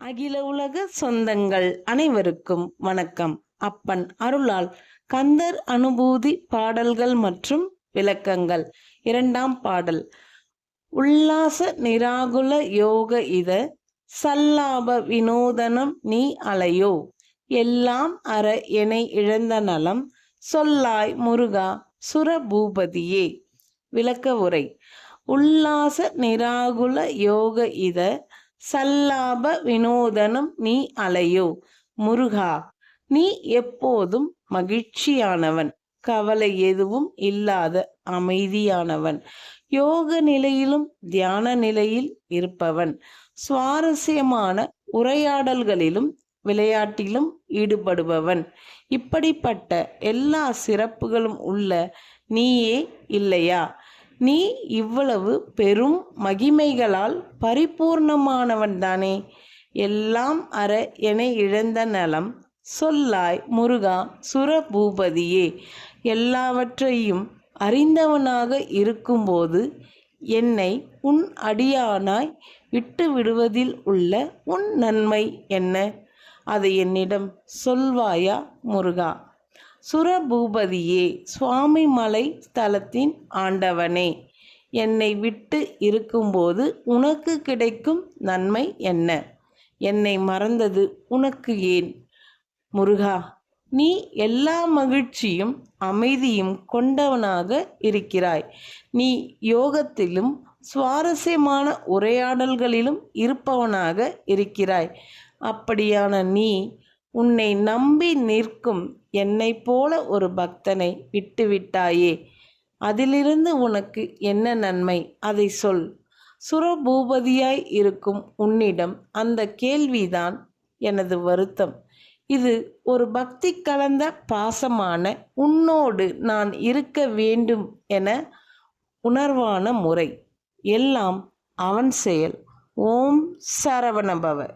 அகில உலக சொந்தங்கள் அனைவருக்கும் வணக்கம். அப்பன் அருளால் கந்தர் அனுபூதி பாடல்கள் மற்றும் விளக்கங்கள். இரண்டாம் பாடல். உல்லாச நிராகுல யோக இத சல்லாப வினோதனம் நீ அலையோ. எல்லாம் அற என இழந்த நலம் சொல்லாய் முருகா சுரபூபதியே. விளக்க உரை. உல்லாச நிராகுல யோக இத சல்லாப வினோதனம் நீ அலையோ. முருகா நீ எப்போதும் மகிழ்ச்சியானவன். கவலை எதுவும் இல்லாத அமைதியானவன். யோக நிலையிலும் தியான நிலையில் இருப்பவன். சுவாரஸ்யமான உரையாடல்களிலும் விளையாட்டிலும் ஈடுபடுபவன். இப்படிப்பட்ட எல்லா சிறப்புகளும் உள்ள நீயே இல்லையா? நீ இவ்வளவு பெரும் மகிமைகளால் பரிபூர்ணமானவன்தானே எல்லாம் அற என இழந்த நலம் சொல்லாய் முருகா சுரபூபதியே. எல்லாவற்றையும் அறிந்தவனாக இருக்கும்போது என்னை உன் அடியானாய் விட்டு விடுவதில் உள்ள உன் நன்மை என்ன? அதை என்னிடம் சொல்வாயா முருகா? சுரபூபதியே சுவாமி மலை ஸ்தலத்தின் ஆண்டவனே. என்னை விட்டு இருக்கும்போது உனக்கு கிடைக்கும் நன்மை என்ன? என்னை மறந்தது உனக்கு ஏன்? முருகா நீ எல்லா மகிழ்ச்சியும் அமைதியும் கொண்டவனாக இருக்கிறாய். நீ யோகத்திலும் சுவாரஸ்யமான உரையாடல்களிலும் இருப்பவனாக இருக்கிறாய். அப்படியான நீ உன்னை நம்பி நிற்கும் என்னை போல ஒரு பக்தனை விட்டுவிட்டாயே. அதிலிருந்து உனக்கு என்ன நன்மை? அதை சொல். சுரபூபதியாய் இருக்கும் உன்னிடம் அந்த கேள்விதான் எனது வருத்தம். இது ஒரு பக்தி கலந்த பாசமான உன்னோடு நான் இருக்க வேண்டும் என உணர்வான முறை. எல்லாம் அவன் செயல். ஓம் சரவணபவ.